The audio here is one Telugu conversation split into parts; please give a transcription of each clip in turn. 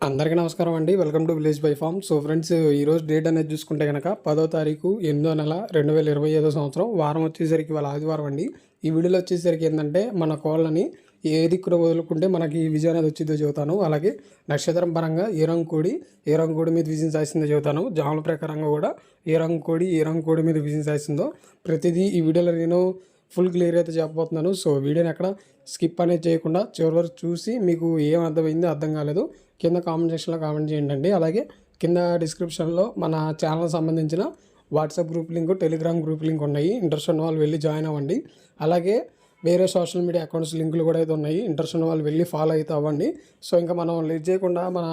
అందరికీ నమస్కారం అండి. Welcome to village by farm so friends ఈరోజు డేట్ అనేది చూసుకుంటే కనుక పదో తారీఖు ఎనిమిదో నెల రెండు వేల ఇరవై ఐదో సంవత్సరం. వారం వచ్చేసరికి వాళ్ళ ఆదివారం అండి. ఈ వీడియోలో వచ్చేసరికి ఏంటంటే మన కోళ్ళని ఏ దిక్కున వదులుకుంటే మనకి విజయం అనేది వచ్చిందో చెబుతాను. అలాగే నక్షత్రం పరంగా ఏ రంగు కోడి ఏ రంగు కోడి మీద విజయం సాధిస్తుందో చెబుతాను. జాముల ప్రకారంగా కూడా ఏ రంగు కోడి ఏ రంగు కోడి మీద విజయం సాధిస్తుందో ప్రతిదీ ఈ వీడియోలో నేను ఫుల్ క్లియర్ అయితే చెప్పబోతున్నాను. సో వీడియోని ఎక్కడ స్కిప్ అనేది చేయకుండా చివరి వరకు చూసి మీకు ఏం అర్థమైందో అర్థం కాలేదు కింద కామెంట్ సెక్షన్లో కామెంట్ చేయండి. అలాగే కింద డిస్క్రిప్షన్లో మన ఛానల్ సంబంధించిన WhatsApp group link Telegram group link ఉన్నాయి. ఇంట్రెస్ట్ ఉన్న వాళ్ళు వెళ్ళి జాయిన్ అవ్వండి. అలాగే వేరే సోషల్ మీడియా అకౌంట్స్ లింకులు కూడా అయితే ఉన్నాయి. ఇంట్రెస్ట్ ఉన్న వాళ్ళు వెళ్ళి ఫాలో అయితే అవ్వండి. సో ఇంకా మనం లేట్ చేయకుండా మన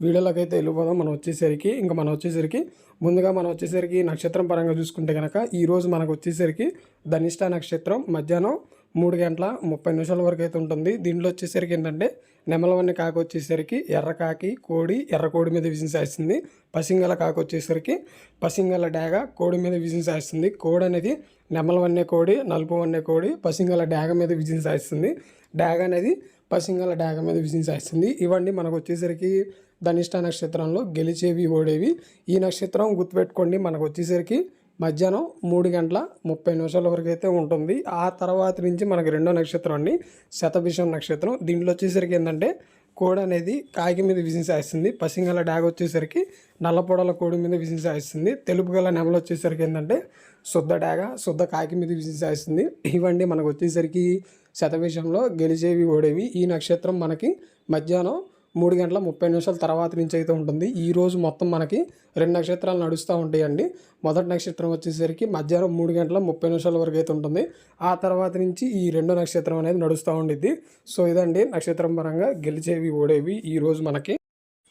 వీడియోలోకి అయితే వెళ్ళిపోదాం. మనం వచ్చేసరికి ఇంకా మనం వచ్చేసరికి ముందుగా మనం వచ్చేసరికి నక్షత్రం పరంగా చూసుకుంటే కనుక ఈరోజు మనకు వచ్చేసరికి ధనిష్ట నక్షత్రం మధ్యాహ్నం మూడు గంటల ముప్పై నిమిషాల వరకు అయితే ఉంటుంది. దీంట్లో వచ్చేసరికి ఏంటంటే నెమలవన్నీ కాకి వచ్చేసరికి ఎర్ర కాకి కోడి ఎర్ర కోడి మీద విజయం చేస్తుంది పసింగల కాకి వచ్చేసరికి పసింగల డాగ కోడి మీద విజయం సాయిస్తుంది. కోడి అనేది నెమలవన్నే కోడి నలుపు వన్నే కోడి పసింగల డాగ మీద విజయం సాయిస్తుంది. డాగ అనేది పసింగల డాగ మీద విజయం సాయిస్తుంది. ఇవన్నీ మనకు వచ్చేసరికి ధనిష్ట నక్షత్రంలో గెలిచేవి ఓడేవి. ఈ నక్షత్రం గుర్తుపెట్టుకోండి. మనకు వచ్చేసరికి మధ్యాహ్నం మూడు గంటల ముప్పై నిమిషాల వరకు అయితే ఉంటుంది. ఆ తర్వాత నుంచి మనకి రెండో నక్షత్రం అండి. శతభిషం నక్షత్రం. దీంట్లో వచ్చేసరికి ఏంటంటే కోడి అనేది కాకి మీద విజయం పసింగల డాగ్ వచ్చేసరికి నల్లపొడల కోడి మీద విజయం తెలుపు గల నెమలు వచ్చేసరికి ఏంటంటే శుద్ధ డాగ శుద్ధ కాకి మీద విజయం ఇవండి మనకు వచ్చేసరికి శతభిషంలో గెలిచేవి ఓడేవి. ఈ నక్షత్రం మనకి మధ్యాహ్నం మూడు గంటల ముప్పై నిమిషాల తర్వాత నుంచి అయితే ఉంటుంది. ఈ రోజు మొత్తం మనకి రెండు నక్షత్రాలు నడుస్తూ ఉంటాయండి. మొదటి నక్షత్రం వచ్చేసరికి మధ్యాహ్నం మూడు గంటల ముప్పై నిమిషాల వరకు అయితే ఉంటుంది. ఆ తర్వాత నుంచి ఈ రెండో నక్షత్రం అనేది నడుస్తూ ఉండిద్ది. సో ఇదండి నక్షత్రం పరంగా గెలిచేవి ఓడేవి ఈ రోజు మనకి.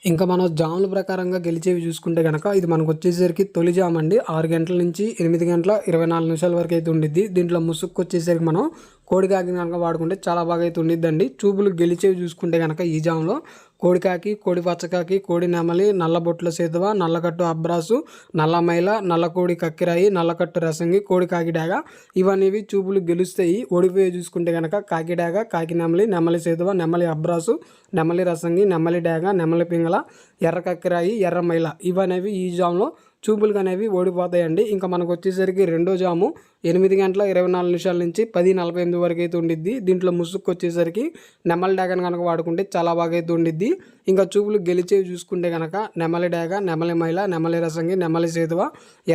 ఇంకా మనం జాముల ప్రకారంగా గెలిచేవి చూసుకుంటే కనుక ఇది మనకు వచ్చేసరికి తొలి జామ్ అండి. ఆరు గంటల నుంచి ఎనిమిది గంటల ఇరవై నాలుగు నిమిషాల వరకు అయితే ఉండిద్ది. దీంట్లో ముసుక్కు వచ్చేసరికి మనం కోడికాకి కనుక వాడుకుంటే చాలా బాగా అయితే ఉండిద్దండి. చూపులు గెలిచేవి చూసుకుంటే కనుక ఈ జామ్లో కోడికాకి కోడి పచ్చకాకి కోడి నెమలి నల్లబొట్ల సేతువ నల్లకట్టు అబ్రాసు నల్లమైల నల్లకోడి నల్ల కోడి కక్కిరాయి నల్లకట్టు రసంగి కోడి కాకిడాగ ఇవన్నీ చూపులు గెలుస్తాయి. ఓడిపోయి చూసుకుంటే కనుక కాకిడాగ కాకి నెమలి నెమలి సేతువ నెమలి అబ్రాసు నెమలి రసంగి నెమలి డాగ నెమలి పింగళ ఎర్ర కక్కిరాయి ఎర్ర మైల ఇవనేవి ఈ జామ్లో చూపులు అనేవి ఓడిపోతాయండి. ఇంకా మనకు వచ్చేసరికి రెండో జాము ఎనిమిది గంటల ఇరవై నాలుగు నిమిషాల నుంచి పది నలభై ఎనిమిది వరకు అయితే ఉండిద్ది. దీంట్లో ముసుక్కు వచ్చేసరికి నెమల్ డాగను కనుక వాడుకుంటే చాలా బాగా అయితే ఉండిద్ది. ఇంకా చూపులు గెలిచేవి చూసుకుంటే కనుక నెమలి డేగ నెమలి మైల నెమలి రసంగి నెమలి సేతువ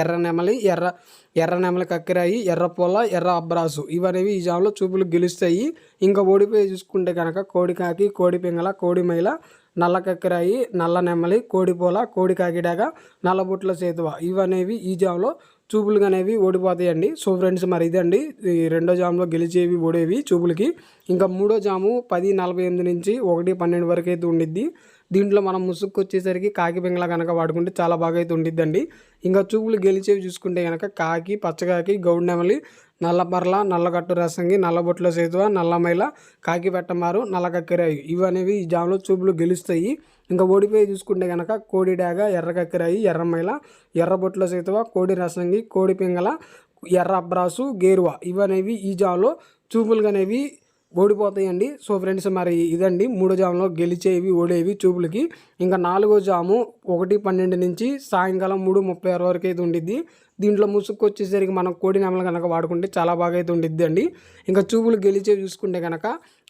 ఎర్ర నెమలి ఎర్ర ఎర్ర నెమలి కక్కిరాయి ఎర్ర పొల ఎర్ర అబ్రాసు. ఇవనేవి ఈ జాములో చూపులు గెలుస్తాయి. ఇంకా ఓడిపోయి చూసుకుంటే కనుక కోడి కాకి కోడి పింగళ కోడి మైల నల్ల కక్కిరాయి నల్ల నెమలి కోడిపోల కోడి కాకిడాక నల్లబుట్ల సేతువ. ఇవనేవి ఈ జామ్లో చూపులు అనేవి ఓడిపోతాయండి. సో ఫ్రెండ్స్ మరి ఇదండి. ఈ రెండో జాములో గెలిచేవి ఓడేవి చూపులకి. ఇంకా మూడో జాము పది నలభై ఎనిమిది నుంచి ఒకటి పన్నెండు వరకు అయితే ఉండిద్ది. దీంట్లో మనం ముసుక్కు వచ్చేసరికి కాకి పింగళ కనుక వాడుకుంటే చాలా బాగా అయితే ఉండిద్దండి. ఇంకా చూపులు గెలిచేవి చూసుకుంటే కనుక కాకి పచ్చకాకి గౌడ్ నెమలి నల్లపర్ల నల్లగట్టు రసంగి నల్లబొట్ల సేతువ నల్లమైల కాకిపెట్టమారు నల్లకక్కిరాయి. ఇవనేవి ఈ జామ్లో చూపులు గెలుస్తాయి. ఇంకా ఓడిపోయి చూసుకుంటే కనుక కోడి డాగ ఎర్రకక్కిరాయి ఎర్రమైల ఎర్రబొట్ల సేతువ కోడి రసంగి కోడి పింగళ ఎర్ర అబ్రాసు గేరువ. ఇవనేవి ఈ జామ్లో చూపులు అనేవి ఓడిపోతాయండి. సో ఫ్రెండ్స్ మరి ఇదండి. మూడో జాములో గెలిచేవి ఓడేవి చూపులకి. ఇంకా నాలుగో జాము ఒకటి పన్నెండు నుంచి సాయంకాలం మూడు ముప్పై ఆరు వరకు అయితే ఉండిద్ది. దీంట్లో ముసుగు వచ్చేసరికి మనం కోడి నెమలు కనుక వాడుకుంటే చాలా బాగా అయితే ఉండిద్ది అండి ఇంకా చూపులు గెలిచే చూసుకుంటే కనుక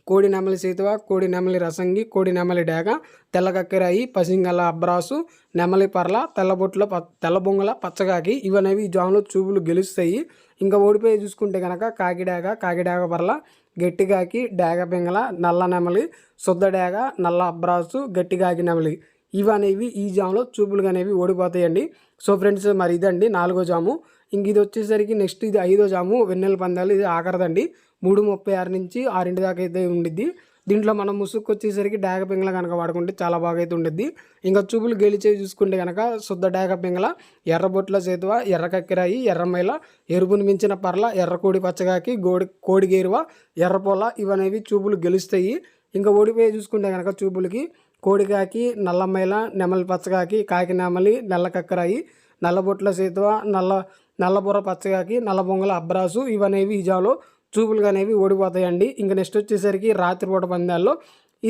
కోడి నెమలి సేతువ కోడి నెమలి రసంగి కోడి నెమలి డేగ తెల్ల కక్కెరాయి పసింగల అబ్రాసు నెమలి పర్ల తెల్లబొట్ల ప తెల్లబొంగల పచ్చగాకి ఇవనేవి ఈ జాములో చూపులు గెలుస్తాయి. ఇంకా ఓడిపోయి చూసుకుంటే కనుక కాకిడాగ కాకిడాగ పర్ల గట్టిగాకి డేగ పింగళ నల్ల నెమలి శుద్ధ డేగ నల్ల అబ్రాసు గట్టిగాకి నెమలి. ఇవనేవి ఈ జాములో చూపులు అనేవి ఓడిపోతాయండి. సో ఫ్రెండ్స్ మరి ఇదండి నాలుగో జాము. ఇంక ఇది వచ్చేసరికి నెక్స్ట్ ఇది ఐదో జాము వెన్నెల పందాలు ఇది ఆఖరదండి. మూడు ముప్పై ఆరు నుంచి ఆరింటి దాకా అయితే ఉండిద్ది. దీంట్లో మనం ముసుగు వచ్చేసరికి డాగ పింగళ కనుక వాడుకుంటే చాలా బాగా అయితే ఉండిద్ది. ఇంకా చూపులు గెలిచేవి చూసుకుంటే కనుక శుద్ధ డాగ పింగళ ఎర్రబొట్ల చేతువ ఎర్ర కక్కిరాయి ఎర్రమైల ఎరుపుని మించిన పర్ల ఎర్రకోడి పచ్చగాకి గోడి కోడి గేరువ ఎర్రపొల ఇవనేవి చూపులు గెలుస్తాయి. ఇంకా ఓడిపోయి చూసుకుంటే కనుక చూపులకి కోడికాకి నల్లమైల నెమలి పచ్చగాకి కాకి నెమలి నల్ల కక్కరాయి నల్లబొట్ల సేతువ నల్ల నల్లబుర్ర పచ్చగాకి నల్లబొంగల అబ్రాసు ఇవనేవి ఈ జాలో చూపులు అనేవి ఓడిపోతాయండి. ఇంకా నెక్స్ట్ వచ్చేసరికి రాత్రిపూట పందాల్లో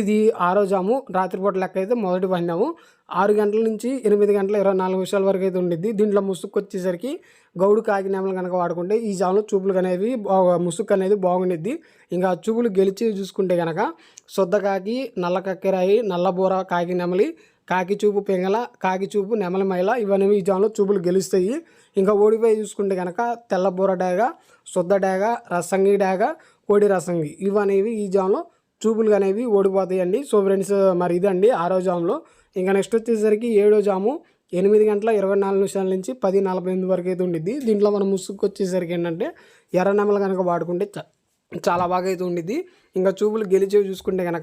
ఇది ఆరో జాము. రాత్రిపూట లెక్క అయితే మొదటి పడినాము ఆరు గంటల నుంచి ఎనిమిది గంటల ఇరవై నాలుగు నిమిషాల వరకు అయితే ఉండిద్ది. దీంట్లో ముసుగు వచ్చేసరికి గౌడు కాకి నెమలు కనుక వాడుకుంటే ఈ జాములో చూపులు అనేవి బాగా ముసుగు అనేది బాగుండిద్ది. ఇంకా చూపులు గెలిచి చూసుకుంటే కనుక శుద్ధ కాకి నల్ల కక్కెరాయి నల్ల బూర కాకి నెమలి కాకి చూపు పెంగల కాకి చూపు నెమలి మైల ఇవన్నీ ఈ జాములో చూపులు గెలుస్తాయి. ఇంకా ఓడిపోయి చూసుకుంటే కనుక తెల్ల బూర డాగ శుద్ధ డాగ రసంగి డాగ కోడి రసంగి ఇవనేవి ఈ జాములో చూపులు అనేవి ఓడిపోతాయండి. సో ఫ్రెండ్స్ మరి ఇదండి ఆరో జాములో. ఇంకా నెక్స్ట్ వచ్చేసరికి ఏడో జాము ఎనిమిది గంటల ఇరవై నాలుగు నిమిషాల నుంచి పది నలభై ఎనిమిది వరకు అయితే ఉండిద్ది. దీంట్లో మనం ముసుగు వచ్చేసరికి ఏంటంటే ఎర్ర నెమలు కనుక వాడుకుంటే చ- చాలా బాగా అయితే ఉండిద్ది. ఇంకా చూపులు గెలిచేవి చూసుకుంటే కనుక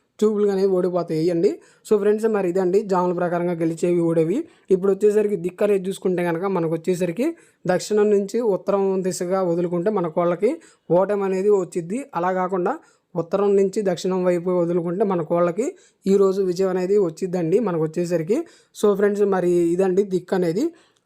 ట్యూబ్లు అనేవి ఓడిపోతాయి. అండి సో ఫ్రెండ్స్ మరి ఇదండి. జాముల ప్రకారంగా గెలిచేవి ఓడేవి. ఇప్పుడు వచ్చేసరికి దిక్కు అనేది చూసుకుంటే కనుక మనకు వచ్చేసరికి దక్షిణం నుంచి ఉత్తరం దిశగా వదులుకుంటే మన కోళ్ళకి ఓటమి అనేది వచ్చిద్ది. అలా కాకుండా ఉత్తరం నుంచి దక్షిణం వైపు వదులుకుంటే మన కోళ్ళకి ఈరోజు విజయం అనేది వచ్చిద్దండి మనకు వచ్చేసరికి. సో ఫ్రెండ్స్ మరి ఇదండి దిక్కు అనేది